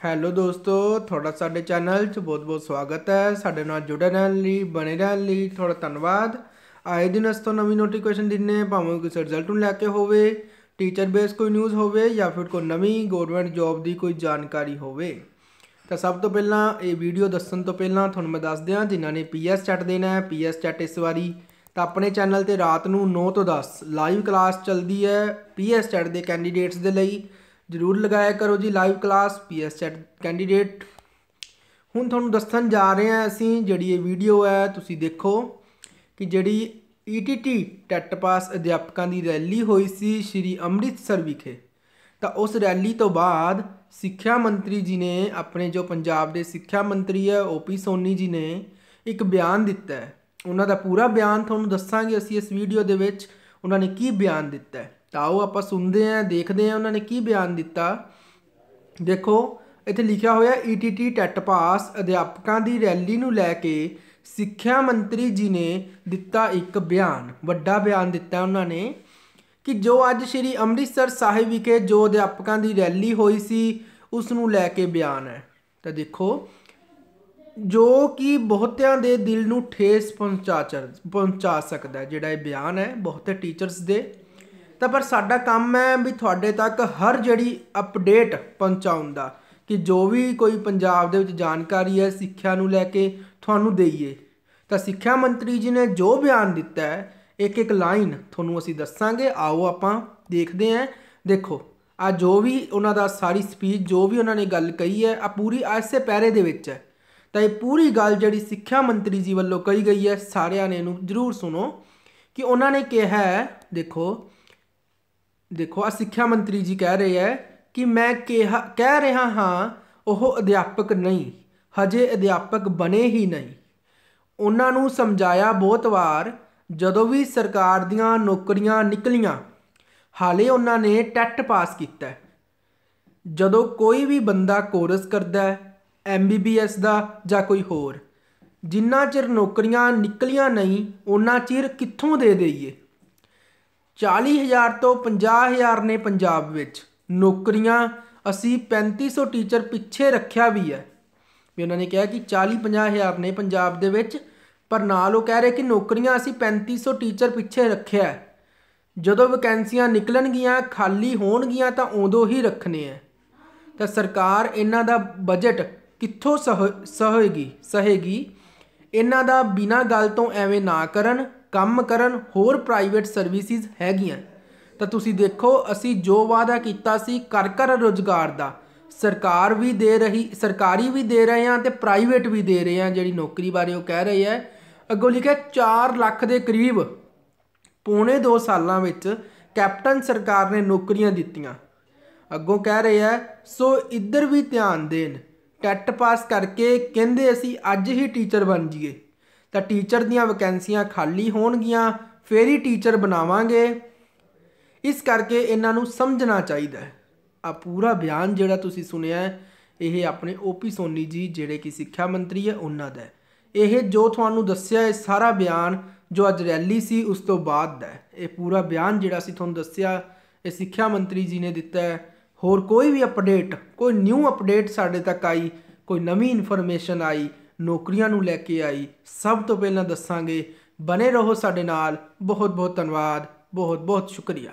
Hello ਦੋਸਤੋ, ਤੁਹਾਡਾ ਸਾਡੇ ਚੈਨਲ 'ਚ ਬਹੁਤ-ਬਹੁਤ ਸਵਾਗਤ ਹੈ। ਸਾਡੇ ਨਾਲ ਜੁੜੇ ਰਹਿਣ ਲਈ, ਬਣੇ ਰਹਿਣ ਲਈ ਤੁਹਾਡਾ ਧੰਨਵਾਦ। ਆਏ ਦਿਨ ਅਸ ਤੋਂ ਨਵੀਂ ਨੋਟੀਫਿਕੇਸ਼ਨ ਦਿੰਨੇ ਭਾਵੇਂ ਕਿਸੇ ਰਿਜ਼ਲਟ ਨੂੰ ਲੈ ਕੇ ਹੋਵੇ ਟੀਚਰ ਬੇਸ ਕੋਈ ਨਿਊਜ਼ ਹੋਵੇ ਜਾਂ ਫਿਰ ਕੋਈ ਨਵੀਂ ਗਵਰਨਮੈਂਟ ਜੌਬ ਦੀ ਕੋਈ ਜਾਣਕਾਰੀ ਹੋਵੇ। ਤਾਂ ਸਭ ਤੋਂ ਪਹਿਲਾਂ ਇਹ ਵੀਡੀਓ ਦੱਸਣ ਤੋਂ ਪਹਿਲਾਂ ਤੁਹਾਨੂੰ ਮੈਂ ਦੱਸ ਦਿਆਂ, ਜਿਨ੍ਹਾਂ ਨੇ ਪੀਐਸ ਚੈਟ ਦੇਣਾ ਹੈ ਪੀਐਸ ਚੈਟ ਇਸ ਵਾਰੀ ਤਾਂ ਆਪਣੇ ਚੈਨਲ ਤੇ ਰਾਤ ਨੂੰ 9 ਤੋਂ 10 ਲਾਈਵ ਕਲਾਸ ਚੱਲਦੀ ਹੈ ਪੀਐਸ ਚੈਟ ਦੇ ਕੈਂਡੀਡੇਟਸ ਦੇ ਲਈ। ਜਰੂਰ ਲਗਾਇਆ ਕਰੋ ਜੀ live class PS chat candidate ਹੁਣ ਤੁਹਾਨੂੰ ਦੱਸਣ ਜਾ ਰਹੇ ਹਾਂ ਅਸੀਂ ਜਿਹੜੀ ਇਹ ਵੀਡੀਓ ਹੈ, ਤੁਸੀਂ ਦੇਖੋ ਕਿ ਜਿਹੜੀ ਈਟੀਟੀ ਟੈਟ ਪਾਸ ਅਧਿਆਪਕਾਂ ਦੀ ਰੈਲੀ ਹੋਈ ਸੀ ਸ਼੍ਰੀ ਅੰਮ੍ਰਿਤਸਰ ਵਿਖੇ। ਤਾਂ ਉਸ ਰੈਲੀ ਤੋਂ ਬਾਅਦ ਸਿੱਖਿਆ ਮੰਤਰੀ ਜੀ ਨੇ ਆਪਣੇ ਜੋ ਪੰਜਾਬ ਦੇ ਸਿੱਖਿਆ ਮੰਤਰੀ ਹੈ ਓਪੀ ਸੋਨੀ ਜੀ ਨੇ ਇੱਕ ਬਿਆਨ ਦਿੱਤਾ ਹੈ। ਉਹਨਾਂ ਦਾ ਪੂਰਾ ਬਿਆਨ ਤੁਹਾਨੂੰ ਦੱਸਾਂਗੇ ਅਸੀਂ ਇਸ ਵੀਡੀਓ ਦੇ ਵਿੱਚ। ਉਹਨਾਂ ਨੇ ਕੀ ਬਿਆਨ ਦਿੱਤਾ ਹੈ? ਤਾਂ ਆਓ ਆਪਾਂ ਸੁਣਦੇ ਹਾਂ, ਦੇਖਦੇ ਹਾਂ ਉਹਨਾਂ ਨੇ ਕੀ ਬਿਆਨ ਦਿੱਤਾ। ਦੇਖੋ, ਇੱਥੇ ਲਿਖਿਆ ਹੋਇਆ ਈਟੀਟੀ ਟੈਟ ਪਾਸ, ਅਧਿਆਪਕਾਂ ਦੀ ਰੈਲੀ ਨੂੰ ਲੈ ਕੇ ਸਿੱਖਿਆ ਮੰਤਰੀ ਜੀ ਨੇ ਦਿੱਤਾ ਇੱਕ ਬਿਆਨ। ਵੱਡਾ ਬਿਆਨ ਦਿੱਤਾ ਉਹਨਾਂ ਨੇ ਕਿ ਜੋ ਅੱਜ ਸ਼੍ਰੀ ਅੰਮ੍ਰਿਤਸਰ ਸਾਹਿਬ ਵਿਖੇ ਜੋ ਅਧਿਆਪਕਾਂ ਦੀ ਰੈਲੀ ਹੋਈ ਸੀ, ਉਸ ਨੂੰ ਲੈ ਕੇ ਬਿਆਨ ਹੈ। ਤਾਂ ਦੇਖੋ, ਜੋ ਕਿ ਬਹੁਤਿਆਂ ਦੇ ਦਿਲ ਨੂੰ ਠੇਸ ਪਹੁੰਚਾ ਪਹੁੰਚਾ ਸਕਦਾ ਜਿਹੜਾ ਇਹ ਬਿਆਨ ਹੈ, ਬਹੁਤੇ ਟੀਚਰਸ ਦੇ। ਤਾਂ ਪਰ ਸਾਡਾ ਕੰਮ ਹੈ ਵੀ ਤੁਹਾਡੇ ਤੱਕ ਹਰ ਜਿਹੜੀ ਅਪਡੇਟ ਪਹੁੰਚਾਉਣ ਦਾ, ਕਿ ਜੋ ਵੀ ਕੋਈ ਪੰਜਾਬ ਦੇ ਵਿੱਚ ਜਾਣਕਾਰੀ ਹੈ, ਸਿੱਖਿਆ ਨੂੰ ਲੈ ਕੇ ਤੁਹਾਨੂੰ ਦਈਏ। ਤਾਂ ਸਿੱਖਿਆ ਮੰਤਰੀ ਜੀ ਨੇ ਜੋ ਬਿਆਨ ਦਿੱਤਾ ਹੈ, ਇੱਕ ਇੱਕ ਲਾਈਨ ਤੁਹਾਨੂੰ ਅਸੀਂ ਦੱਸਾਂਗੇ। ਆਓ ਆਪਾਂ ਦੇਖਦੇ ਹਾਂ। ਦੇਖੋ, ਆ ਜੋ ਵੀ ਉਹਨਾਂ ਦਾ ਸਾਰੀ ਸਪੀਚ ਜੋ ਵੀ ਉਹਨਾਂ ਨੇ ਗੱਲ ਕਹੀ ਹੈ, ਆ ਪੂਰੀ ਐਸੇ ਪੈਰੇ ਦੇ ਵਿੱਚ ਹੈ। ਤਾਂ ਇਹ ਪੂਰੀ ਗੱਲ ਜਿਹੜੀ ਸਿੱਖਿਆ ਮੰਤਰੀ ਜੀ ਵੱਲੋਂ ਕਹੀ ਗਈ ਹੈ, ਸਾਰਿਆਂ ਨੇ ਇਹਨੂੰ ਜ਼ਰੂਰ ਸੁਣੋ, ਕਿ ਉਹਨਾਂ ਨੇ ਕਿਹਾ ਹੈ, ਦੇਖੋ ਦੇਖੋ ਆ ਸਿੱਖਿਆ ਮੰਤਰੀ ਜੀ ਕਹਿ ਰਹੇ ਹੈ ਕਿ ਮੈਂ ਕਿਹਾ ਕਹਿ ਰਿਹਾ ਹਾਂ, ਉਹ ਅਧਿਆਪਕ ਨਹੀਂ, ਹਜੇ ਅਧਿਆਪਕ ਬਣੇ ਹੀ ਨਹੀਂ। ਉਹਨਾਂ ਨੂੰ ਸਮਝਾਇਆ ਬਹੁਤ ਵਾਰ, ਜਦੋਂ ਵੀ ਸਰਕਾਰ ਦੀਆਂ ਨੌਕਰੀਆਂ ਨਿਕਲੀਆਂ, ਹਾਲੇ ਉਹਨਾਂ ਨੇ ਟੈਟ ਪਾਸ ਕੀਤਾ ਜਦੋਂ ਕੋਈ ਵੀ ਬੰਦਾ ਕੋਰਸ ਕਰਦਾ ਹੈ ਐਮਬੀਬੀਐਸ ਦਾ ਜਾਂ ਕੋਈ ਹੋਰ, ਜਿੰਨਾ ਚਿਰ ਨੌਕਰੀਆਂ ਨਿਕਲੀਆਂ ਨਹੀਂ, ਉਹਨਾਂ ਚਿਰ ਕਿੱਥੋਂ ਦੇ ਦੇਈਏ? 40000 ਤੋਂ 50000 ਨੇ ਪੰਜਾਬ ਵਿੱਚ। ਨੌਕਰੀਆਂ, ਅਸੀਂ 3500 ਟੀਚਰ ਪਿੱਛੇ ਰੱਖਿਆ ਵੀ ਹੈ। ਵੀ ਉਹਨਾਂ ਨੇ ਕਿਹਾ ਕਿ 40 50000 ਨੇ ਪੰਜਾਬ ਦੇ ਵਿੱਚ, ਪਰ ਨਾਲ ਉਹ ਕਹਿ ਰਹੇ ਕਿ ਨੌਕਰੀਆਂ ਅਸੀਂ 3500 ਟੀਚਰ ਪਿੱਛੇ ਰੱਖਿਆ ਜਦੋਂ ਵੈਕੈਂਸੀਆਂ ਨਿਕਲਣਗੀਆਂ, ਖਾਲੀ ਹੋਣਗੀਆਂ ਤਾਂ ਉਦੋਂ ਹੀ ਰੱਖਣੇ ਆ ਤਾਂ ਸਰਕਾਰ ਇਹਨਾਂ ਦਾ ਬਜਟ ਕਿੱਥੋਂ ਸਹੇਗੀ ਸਹੇਗੀ? ਇਹਨਾਂ ਦਾ ਬਿਨਾਂ ਗੱਲ ਤੋਂ ਐਵੇਂ ਨਾ ਕਰਨ। ਕੰਮ ਕਰਨ ਹੋਰ ਪ੍ਰਾਈਵੇਟ ਸਰਵਿਸਿਜ਼ ਹੈਗੀਆਂ। ਤਾਂ ਤੁਸੀਂ ਦੇਖੋ, ਅਸੀਂ ਜੋ ਵਾਅਦਾ ਕੀਤਾ ਸੀ ਕਰ ਕਰ ਰੋਜ਼ਗਾਰ ਦਾ, ਸਰਕਾਰ ਵੀ ਦੇ ਰਹੀ, ਸਰਕਾਰੀ ਵੀ ਦੇ ਰਹੇ ਆ ਤੇ ਪ੍ਰਾਈਵੇਟ ਵੀ ਦੇ ਰਹੇ ਆ ਜਿਹੜੀ ਨੌਕਰੀ ਬਾਰੇ ਉਹ ਕਹਿ ਰਹੇ ਹੈ। ਅੱਗੋਂ ਲਿਖਿਆ 4 ਲੱਖ ਦੇ ਕਰੀਬ, ਪੌਣੇ 2 ਸਾਲਾਂ ਵਿੱਚ ਕੈਪਟਨ ਸਰਕਾਰ ਨੇ ਨੌਕਰੀਆਂ ਦਿੱਤੀਆਂ। ਅੱਗੋਂ ਕਹਿ ਰਹੇ ਹੈ, ਸੋ ਇੱਧਰ ਵੀ ਧਿਆਨ ਦੇਣ। ਟੈਟ ਪਾਸ ਕਰਕੇ ਕਹਿੰਦੇ ਅਸੀਂ ਅੱਜ ਹੀ ਟੀਚਰ ਬਣ ਜਾਈਏ। ਤਾਂ ਟੀਚਰ ਦੀਆਂ ਵੈਕੈਂਸੀਆਂ ਖਾਲੀ ਹੋਣਗੀਆਂ, ਫੇਰ ਹੀ ਟੀਚਰ ਬਣਾਵਾਂਗੇ। ਇਸ ਕਰਕੇ ਇਹਨਾਂ ਨੂੰ ਸਮਝਣਾ ਚਾਹੀਦਾ ਹੈ। ਆ ਪੂਰਾ ਬਿਆਨ ਜਿਹੜਾ ਤੁਸੀਂ ਸੁਣਿਆ ਇਹ ਆਪਣੇ ਓਪੀ ਸੋਨੀ ਜੀ, ਜਿਹੜੇ ਕਿ ਸਿੱਖਿਆ ਮੰਤਰੀ ਹੈ, ਉਹਨਾਂ ਦਾ ਇਹ ਜੋ ਤੁਹਾਨੂੰ ਦੱਸਿਆ, ਇਹ ਸਾਰਾ ਬਿਆਨ ਜੋ ਅੱਜ ਰੈਲੀ ਸੀ, ਉਸ ਤੋਂ ਬਾਅਦ ਦਾ ਇਹ ਪੂਰਾ ਬਿਆਨ ਜਿਹੜਾ ਸੀ ਤੁਹਾਨੂੰ ਦੱਸਿਆ, ਇਹ ਸਿੱਖਿਆ ਮੰਤਰੀ ਜੀ ਨੇ ਦਿੱਤਾ ਹੈ। ਹੋਰ ਕੋਈ ਵੀ ਅਪਡੇਟ ਕੋਈ ਨਿਊ ਅਪਡੇਟ ਸਾਡੇ ਤੱਕ ਆਈ, ਕੋਈ ਨਵੀਂ ਇਨਫੋਰਮੇਸ਼ਨ ਆਈ ਨੌਕਰੀਆਂ ਨੂੰ ਲੈ ਕੇ ਆਈ। ਸਭ ਤੋਂ ਪਹਿਲਾਂ ਦੱਸਾਂਗੇ ਬਨੇ ਰਹੋ ਸਾਡੇ ਨਾਲ। ਬਹੁਤ ਬਹੁਤ ਧੰਨਵਾਦ। ਬਹੁਤ ਬਹੁਤ ਸ਼ੁਕਰੀਆ।